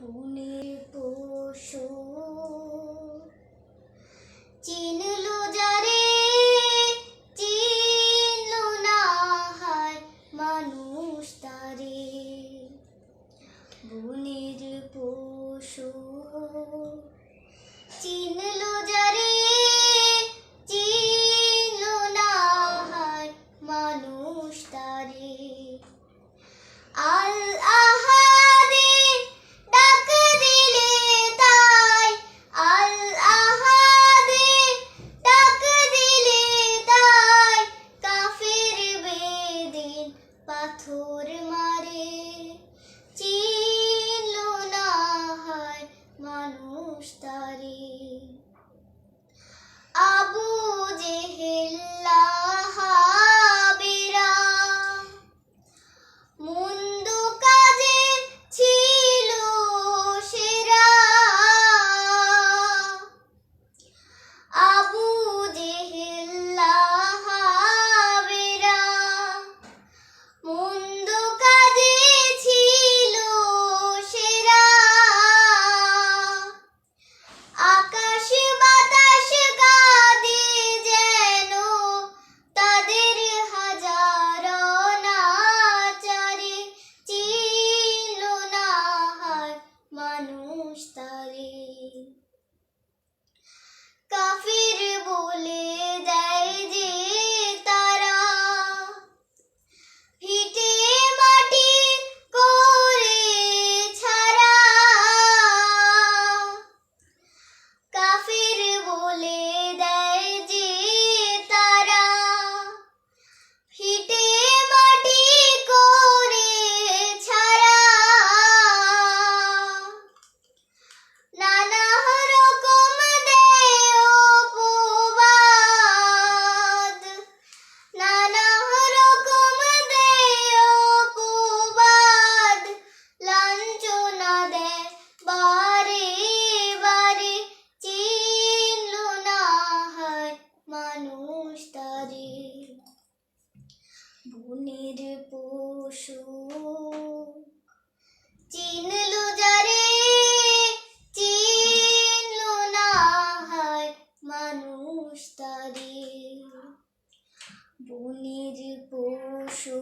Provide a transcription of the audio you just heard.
পুনে পশু চিনলো যারে, চিনলো না হায় মানুষ তারে। বনের পশু চিনলো যারে, চিনলো না হায় মানুষ তারে। আল আ বনের পশু